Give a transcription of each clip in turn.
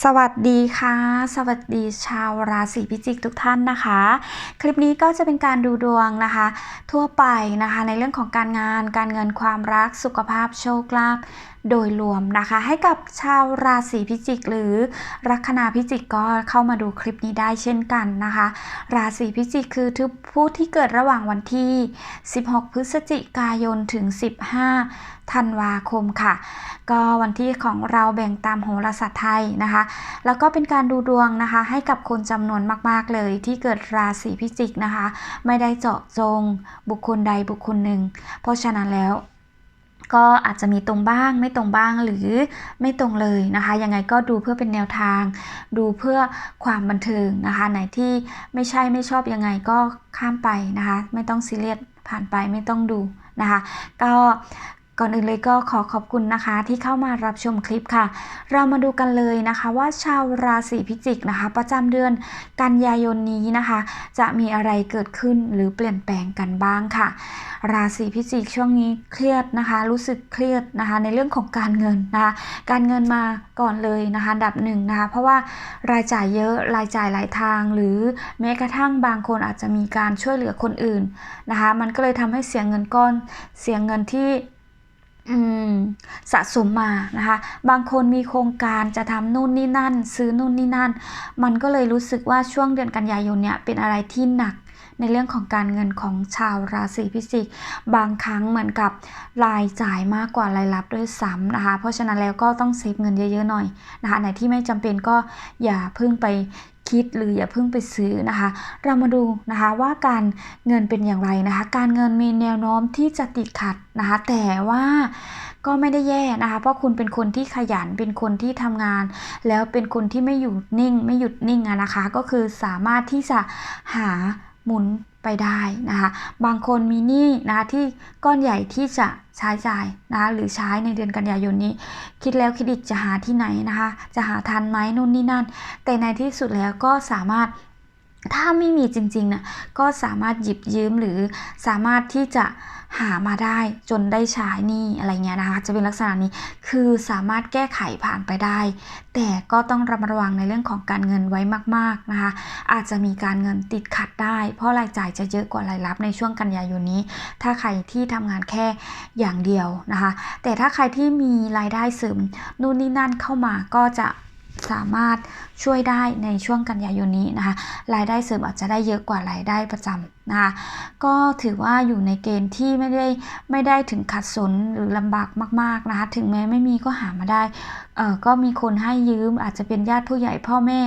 สวัสดีค่ะ สวัสดีชาวราศีพิจิกทุกท่านนะคะ คลิปนี้ก็จะเป็นการดูดวงนะคะ ทั่วไปนะคะในเรื่องของการงานการเงินความรักสุขภาพโชคลาภ โดยรวมนะคะ ให้กับชาวราศีพิจิก หรือลัคนาพิจิกก็เข้ามาดูคลิปนี้ได้เช่นกันนะคะ ราศีพิจิกคือทุกผู้ที่เกิดระหว่างวันที่ 16 พฤศจิกายนถึง 15 ธันวาคมค่ะ ก็วันที่ของเราแบ่งตามโหราศาสตร์ไทยนะคะ แล้วก็เป็นการดูดวงนะคะ ให้กับคนจำนวนมากๆเลยที่เกิดราศีพิจิกนะคะ ไม่ได้เจาะจงบุคคลใดบุคคลหนึ่ง เพราะฉะนั้นแล้ว ก็อาจจะมีตรงบ้าง ไม่ตรงบ้างหรือไม่ตรงเลยนะคะยังไงก็ดูเพื่อเป็นแนวทาง ดูเพื่อความบันเทิงนะคะไหนที่ไม่ใช่ไม่ชอบยังไงก็ข้ามไปนะคะ ไม่ต้องซีเรียสผ่านไปไม่ต้องดูนะคะ ก็ ก่อนอื่นเลยก็ขอขอบคุณนะคะที่เข้ามารับชมคลิปค่ะ เรามาดูกันเลยนะคะว่าชาวราศีพิจิกนะคะ ประจำเดือนกันยายนนี้นะคะ จะมีอะไรเกิดขึ้นหรือเปลี่ยนแปลงกันบ้างค่ะ ราศีพิจิกช่วงนี้เครียดนะคะ รู้สึกเครียดนะคะ ในเรื่องของการเงินนะคะ การเงินมาก่อนเลยนะคะดับหนึ่งนะคะเพราะว่ารายจ่ายเยอะรายจ่ายหลายทาง หรือแม้กระทั่งบางคนอาจจะมีการช่วยเหลือคนอื่นนะคะ มันก็เลยทำให้เสียเงินก้อนเสียเงินที่ สะสมมานะคะ บางคนมีโครงการจะทำนู่นนี่นั่น ซื้อนู่นนี่นั่น มันก็เลยรู้สึกว่าช่วงเดือนกันยายนเนี่ยเป็นอะไรที่หนักในเรื่องของการเงินของชาวราศีพิจิก บางครั้งเหมือนกับรายจ่ายมากกว่ารายรับด้วยซ้ำนะคะ เพราะฉะนั้นแล้วก็ต้องเซฟเงินเยอะๆหน่อยนะคะไหนที่ไม่จำเป็นก็อย่าเพิ่งไป คิดหรืออย่าเพิ่งไปซื้อนะคะ เรามาดูนะคะว่าการเงินเป็นอย่างไรนะคะ การเงินมีแนวโน้มที่จะติดขัดนะคะ แต่ว่าก็ไม่ได้แย่นะคะ เพราะคุณเป็นคนที่ขยันเป็นคนที่ทำงาน แล้วเป็นคนที่ไม่อยู่นิ่ง ไม่หยุดนิ่งอะนะคะ ก็คือสามารถที่จะหาหมุนไปได้นะคะ บางคนมีหนี้นะคะที่ก้อนใหญ่ที่จะ ใช้จ่ายนะคะหรือใช้ในเดือนกันยายนนี้ คิดแล้วคิดอีกจะหาที่ไหนนะคะ จะหาทันไหมนู่นนี่นั่น แต่ในที่สุดแล้วก็สามารถ ถ้าไม่มีจริงๆนะก็สามารถหยิบยืมหรือสามารถที่จะหามาได้จนได้ใช้นี่อะไรเงี้ยนะคะ จะเป็นลักษณะนี้คือสามารถแก้ไขผ่านไปได้ แต่ก็ต้องระมัดระวังในเรื่องของการเงินไว้มาก ๆนะคะ อาจจะมีการเงินติดขัดได้ เพราะรายจ่ายจะเยอะกว่ารายรับในช่วงกันยายนนี้ ถ้าใครที่ทำงานแค่อย่างเดียวนะคะ แต่ถ้าใครที่มีรายได้เสริมนู่นนี่นั่นเข้ามาก็จะ สามารถช่วยได้ในช่วงกันยายนนี้นะคะ รายได้เสริมอาจจะได้เยอะกว่ารายได้ประจำนะคะ ก็ถือว่าอยู่ในเกณฑ์ที่ไม่ได้ไม่ได้ถึงขัดสนหรือลำบากมาก ๆนะคะ ถึงแม้ไม่มีก็หามาได้ เอ่อ ก็มีคนให้ยืมอาจจะเป็นญาติผู้ใหญ่พ่อแม่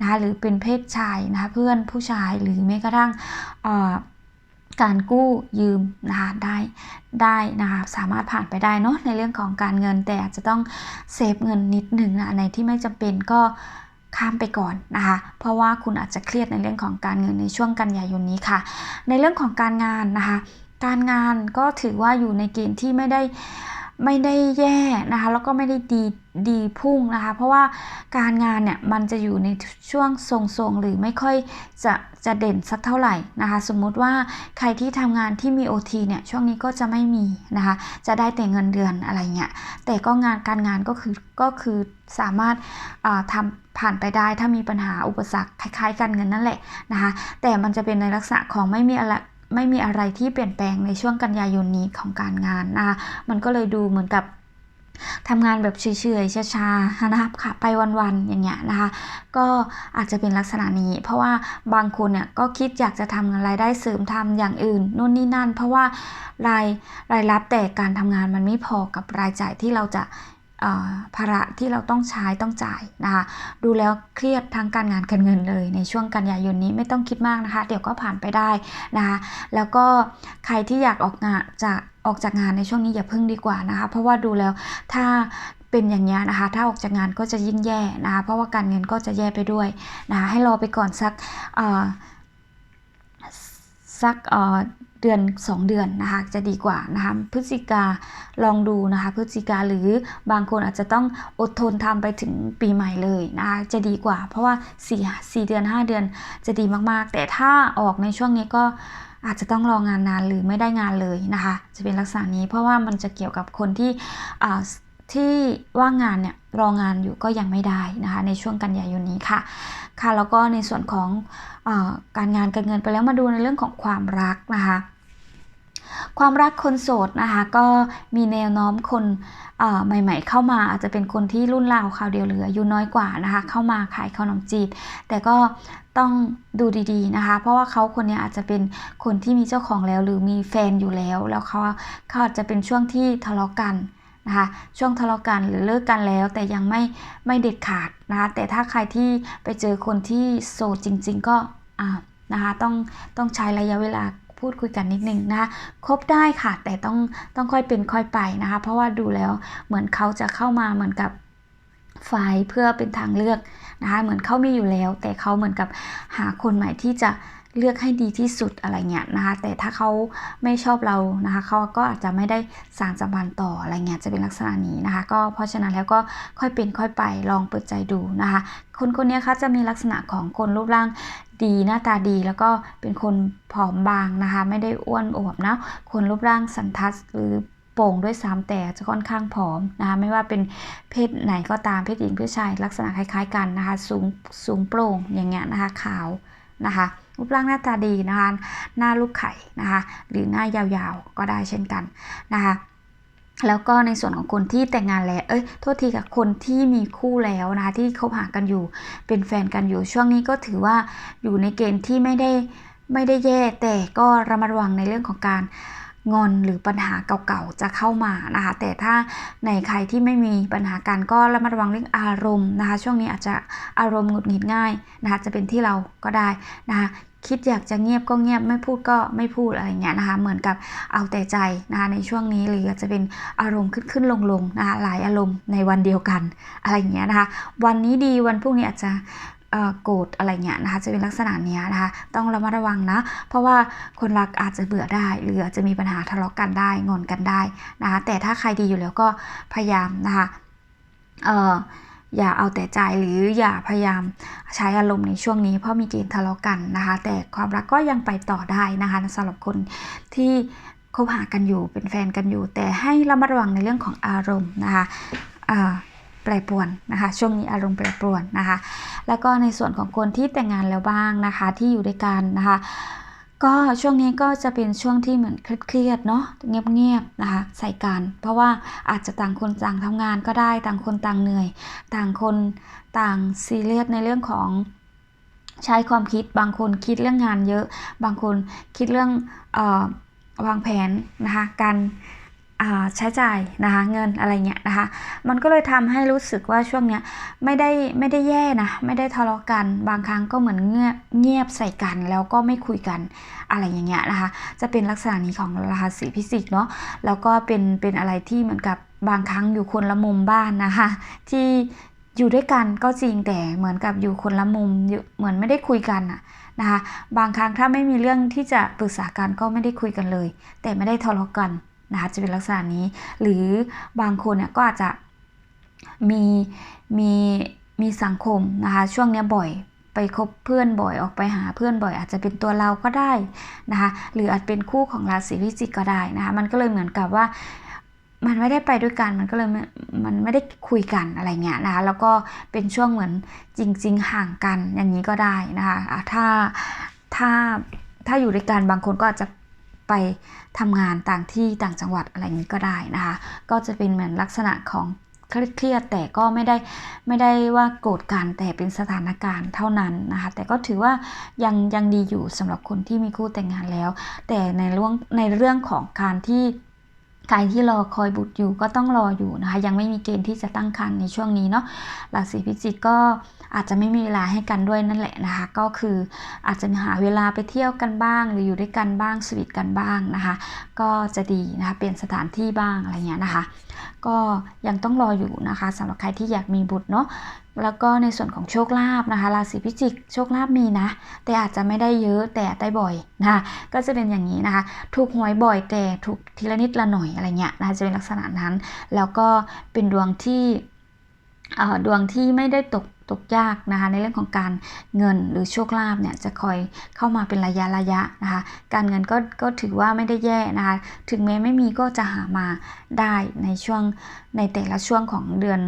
นะคะ หรือเป็นเพศชายนะคะ เพื่อนผู้ชายหรือแม้กระทั่ง เอ่อ การกู้ยืมนะคะได้ได้นะคะสามารถผ่านไปได้เนาะในเรื่องของการเงินแต่อาจจะต้องเซฟเงินนิดหนึ่งนะในที่ไม่จำเป็นก็ข้ามไปก่อนนะคะเพราะว่าคุณอาจจะเครียดในเรื่องของการเงินในช่วงกันยายนนี้ค่ะ ในเรื่องของการงานนะคะการงานก็ถือว่าอยู่ในเกณฑ์ที่ไม่ได้ ไม่ได้แย่นะคะ แล้วก็ไม่ได้ดีดีพุ่งนะคะ เพราะว่าการงานเนี่ยมันจะอยู่ในช่วงทรงๆ หรือไม่ค่อยจะจะเด่นสักเท่าไหร่นะคะ สมมุติว่าใครที่ทำงานที่มี OT เนี่ยช่วงนี้ก็จะไม่มีนะคะ จะได้แต่เงินเดือนอะไรเงี้ยแต่ก็งานการงานก็คือก็คือสามารถทำผ่านไปได้ถ้ามีปัญหาอุปสรรคคล้ายๆ กันเงินนั่นแหละนะคะ แต่มันจะเป็นในลักษณะของไม่มีอะไร ไม่มีอะไรที่เปลี่ยนแปลงในช่วงกันยายนนี้ของการงานนะคะมันก็เลยดูเหมือนกับทำงานแบบเฉยๆช้าๆนะครับค่ะไปวันๆอย่างเงี้ยนะคะ ก็อาจจะเป็นลักษณะนี้ เพราะว่าบางคนเนี่ยก็คิดอยากจะทำรายได้เสริมทำอย่างอื่นนู่นนี่นั่น เพราะว่ารายรายรับแต่การทำงานมันไม่พอกับรายจ่ายที่เราจะ ภาระที่เราต้องใช้ต้องจ่ายนะคะดูแล้วเครียดทั้งการงานการเงินเลยในช่วงกันยายนนี้ไม่ต้องคิดมากนะคะ เดี๋ยวก็ผ่านไปได้นะคะแล้วก็ใครที่อยากออกงานจากออกจากงานในช่วงนี้อย่าพึ่งดีกว่านะคะ เพราะว่าดูแล้วถ้าเป็นอย่างนี้นะคะ ถ้าออกจากงานก็จะยิ่งแย่นะคะ เพราะว่าการเงินก็จะแย่ไปด้วยนะคะให้รอไปก่อนสักสัก เดือน 2 เดือนนะคะจะดีกว่านะคะพฤศจิกาลองดูนะคะพฤศจิกาหรือบางคนอาจจะต้องอดทนทำไปถึงปีใหม่เลยนะคะจะดีกว่า เพราะว่า4 4เดือน 5 เดือนจะดีมากๆ แต่ถ้าออกในช่วงนี้ก็อาจจะต้องรองานนานหรือไม่ได้งานเลยนะคะ จะเป็นลักษณะนี้เพราะว่ามันจะเกี่ยวกับคนที่ที่ว่างงานเนี่ยรองานอยู่ก็ยังไม่ได้นะคะ ในช่วงกันยายนนี้ค่ะ ค่ะแล้วก็ในส่วนของอการงานการเงินไปแล้วมาดูในเรื่องของความรักนะคะ ความรักคนโสดนะคะก็มีแนวโน้มคนใหม่ ๆ เข้ามาอาจจะเป็นคนที่รุ่นราวคราวเดียวหรืออายุน้อยกว่านะคะ เข้ามาขายขนมจีบ แต่ก็ต้องดูดีๆนะคะ เพราะว่าเขาคนนี้อาจจะเป็นคนที่มีเจ้าของแล้ว หรือมีแฟนอยู่แล้ว แล้วเขาเขาอาจจะเป็นช่วงที่ทะเลาะกันนะคะช่วงทะเลาะกันหรือเลิกกันแล้ว แต่ยังไม่ไม่เด็ดขาดนะคะแต่ถ้าใครที่ไปเจอคนที่โสดจริง ๆ ก็นะคะต้องต้องใช้ระยะเวลา พูดคุยกันนิดนึงนะคะคบได้ค่ะ แต่ต้องต้องค่อยเป็นค่อยไปนะคะ เพราะว่าดูแล้วเหมือนเขาจะเข้ามาเหมือนกับฝ่ายเพื่อเป็นทางเลือกนะคะ เหมือนเขามีอยู่แล้ว แต่เขาเหมือนกับหาคนใหม่ที่จะ เลือกให้ดีที่สุดอะไรเงี้ยนะคะ แต่ถ้าเขาไม่ชอบเรานะคะเขาก็อาจจะไม่ได้สารสัมพันธ์ต่ออะไรเงี้ยจะเป็นลักษณะนี้นะคะ ก็เพราะฉะนั้นแล้วก็ค่อยเป็นค่อยไปลองเปิดใจดูนะคะ คนคนนี้คะจะมีลักษณะของคนรูปร่างดีหน้าตาดีแล้วก็เป็นคนผอมบางนะคะ ไม่ได้อ้วนอวบนะคนรูปร่างสันทัดหรือโป่งด้วยซ้ำแต่จะค่อนข้างผอมนะคะไม่ว่าเป็นเพศไหนก็ตามเพศหญิงเพศชายลักษณะคล้าย ๆ กันนะคะ สูงสูงโปร่งอย่างเงี้ยนะคะขาว นะคะรูปร่างหน้าตาดีนะคะ หน้าลูกไข่นะคะ หรือหน้ายาวๆก็ได้เช่นกันนะคะแล้วก็ในส่วนของคนที่แต่งงานแล้ว เอ้ย โทษทีกับคนที่มีคู่แล้วนะคะที่คบหากันอยู่ เป็นแฟนกันอยู่ ช่วงนี้ก็ถือว่าอยู่ในเกณฑ์ที่ไม่ได้ไม่ได้แย่ แต่ก็ระมัดระวังในเรื่องของการ งอนหรือปัญหาเก่าๆจะเข้ามานะคะ แต่ถ้าในใครที่ไม่มีปัญหากันก็ระมัดระวังเรื่องอารมณ์นะคะ ช่วงนี้อาจจะอารมณ์หงุดหงิดง่ายนะคะจะเป็นที่เราก็ได้นะคะคิดอยากจะเงียบก็เงียบไม่พูดก็ไม่พูดอะไรเงี้ยนะคะเหมือนกับเอาแต่ใจนะคะในช่วงนี้หรืออาจจะเป็นอารมณ์ขึ้นขึ้นลงลงนะคะหลายอารมณ์ในวันเดียวกันอะไรเงี้ยนะคะวันนี้ดีวันพรุ่งนี้อาจจะ โกรธอะไรเงี้ยนะคะจะเป็นลักษณะนี้นะคะต้องระมัดระวังนะ เพราะว่าคนรักอาจจะเบื่อได้ หรืออาจจะมีปัญหาทะเลาะกันได้งอนกันได้นะคะแต่ถ้าใครดีอยู่แล้วก็พยายามนะคะเอ่ออย่าเอาแต่ใจหรืออย่าพยายามใช้อารมณ์ในช่วงนี้เพราะมีเกณฑ์ทะเลาะกันนะคะ แต่ความรักก็ยังไปต่อได้นะคะสำหรับคนที่คบหากันอยู่เป็นแฟนกันอยู่ แต่ให้ระมัดระวังในเรื่องของอารมณ์นะคะ แปรปรวนนะคะ ช่วงนี้อารมณ์แปรปรวนนะคะ แล้วก็ในส่วนของคนที่แต่งงานแล้วบ้างนะคะ ที่อยู่ด้วยกันนะคะ ก็ช่วงนี้ก็จะเป็นช่วงที่เหมือนเครียดเนาะเงียบๆนะคะ ใส่กัน เพราะว่าอาจจะต่างคนต่างทำงานก็ได้ต่างคนต่างเหนื่อย ต่างคนต่างซีเรียสในเรื่องของใช้ความคิดบางคนคิดเรื่องงานเยอะ บางคนคิดเรื่องอวางแผนนะคะการ ใช้จ่ายนะคะเงินอะไรเงี้ยนะคะมันก็เลยทำให้รู้สึกว่าช่วงเนี้ยไม่ได้ไม่ได้แย่นะไม่ได้ทะเลาะกันบางครั้งก็เหมือนเงียบเงียบใส่กันแล้วก็ไม่คุยกันอะไรอย่างเงี้ยนะคะจะเป็นลักษณะนี้ของราศีพิจิกเนาะแล้วก็เป็นเป็นอะไรที่เหมือนกับบางครั้งอยู่คนละมุมบ้านนะคะที่อยู่ด้วยกันก็จริงแต่เหมือนกับอยู่คนละมุมเหมือนไม่ได้คุยกันอะนะคะบางครั้งถ้าไม่มีเรื่องที่จะปรึกษากันก็ไม่ได้คุยกันเลย แต่ไม่ได้ทะเลาะกัน นะคะจะเป็นลักษณะนี้ หรือบางคนเนี่ยก็อาจจะมีมีมีสังคมนะคะช่วงนี้บ่อยไปคบเพื่อนบ่อยออกไปหาเพื่อนบ่อย อาจจะเป็นตัวเราก็ได้นะคะหรืออาจเป็นคู่ของราศีพิจิกก็ได้นะคะมันก็เลยเหมือนกับว่ามันไม่ได้ไปด้วยกันมันก็เลยมันไม่ได้คุยกันอะไรเงี้ยนะคะแล้วก็เป็นช่วงเหมือนจริง ๆ ห่างกันอย่างนี้ก็ได้นะคะถ้าถ้าถ้าอยู่ด้วยกันบางคนก็อาจจะ ไปทำงานต่างที่ต่างจังหวัดอะไรนี้ก็ได้นะคะ ก็จะเป็นเหมือนลักษณะของเครียดแต่ก็ไม่ได้ไม่ได้ว่าโกรธกันแต่เป็นสถานการณ์เท่านั้นนะคะ แต่ก็ถือว่ายังยังดีอยู่สำหรับคนที่มีคู่แต่งงานแล้ว แต่ในเรื่องในเรื่องของการที่ ใครที่รอคอยบุตรอยู่ก็ต้องรออยู่นะคะ ยังไม่มีเกณฑ์ที่จะตั้งครรภ์ในช่วงนี้เนาะราศีพิจิกก็อาจจะไม่มีเวลาให้กันด้วยนั่นแหละนะคะ ก็คืออาจจะหาเวลาไปเที่ยวกันบ้าง หรืออยู่ด้วยกันบ้างสวีทกันบ้างนะคะ ก็จะดีนะคะเปลี่ยนสถานที่บ้างอะไรเงี้ยนะคะ ก็ยังต้องรออยู่นะคะสำหรับใครที่อยากมีบุตรเนาะแล้วก็ในส่วนของโชคลาภนะคะ ราศีพิจิกโชคลาภมีนะ แต่อาจจะไม่ได้เยอะแต่ได้บ่อยนะคะก็จะเป็นอย่างนี้นะคะ ถูกหวยบ่อยแต่ถูกทีละนิดละหน่อยอะไรเงี้ยนะคะจะเป็นลักษณะนั้น แล้วก็เป็นดวงที่เอ่อดวงที่ไม่ได้ตก ตกยากนะคะในเรื่องของการเงินหรือโชคลาภเนี่ยจะคอยเข้ามาเป็นระยะระยะนะคะการเงินก็ก็ถือว่าไม่ได้แย่นะคะถึงแม้ไม่มีก็จะหามาได้ในช่วงในแต่ละช่วงของเดือน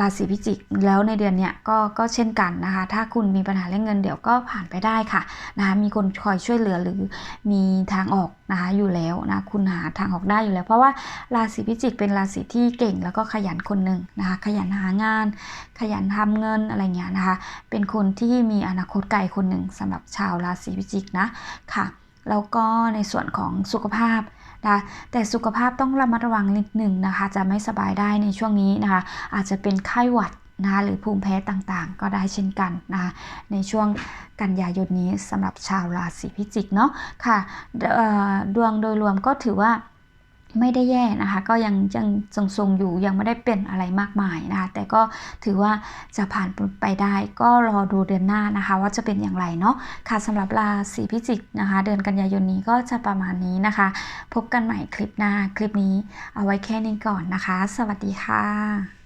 ราศีพิจิกแล้วในเดือนเนี้ยก็ก็เช่นกันนะคะ ถ้าคุณมีปัญหาเรื่องเงินเดี๋ยวก็ผ่านไปได้ค่ะนะคะมีคนคอยช่วยเหลือหรือมีทางออกนะคะอยู่แล้วนะคุณหาทางออกได้อยู่แล้ว เพราะว่าราศีพิจิกเป็นราศีที่เก่งแล้วก็ขยันคนหนึ่งนะคะขยันหางาน ขยันทำเงินอะไรเงี้ยนะคะ เป็นคนที่มีอนาคตไกลคนหนึ่งสำหรับชาวราศีพิจิกนะค่ะแล้วก็ในส่วนของสุขภาพ นะแต่สุขภาพต้องระมัดระวังนิดหนึ่งนะคะ จะไม่สบายได้ในช่วงนี้นะคะ อาจจะเป็นไข้หวัดนะคะหรือภูมิแพ้ต่างๆ ก็ได้เช่นกันนะคะในช่วงกันยายนนี้สำหรับชาวราศีพิจิกเนาะค่ะดวงโดยรวมก็ถือว่า ไม่ได้แย่นะคะ ก็ยังยังทรงๆอยู่ยังไม่ได้เป็นอะไรมากมายนะคะ แต่ก็ถือว่าจะผ่านไปได้ก็รอดูเดือนหน้านะคะ ว่าจะเป็นอย่างไรเนาะค่ะสำหรับราศีพิจิกนะคะ เดือนกันยายนนี้ก็จะประมาณนี้นะคะ พบกันใหม่คลิปหน้าคลิปนี้เอาไว้แค่นี้ก่อนนะคะ สวัสดีค่ะ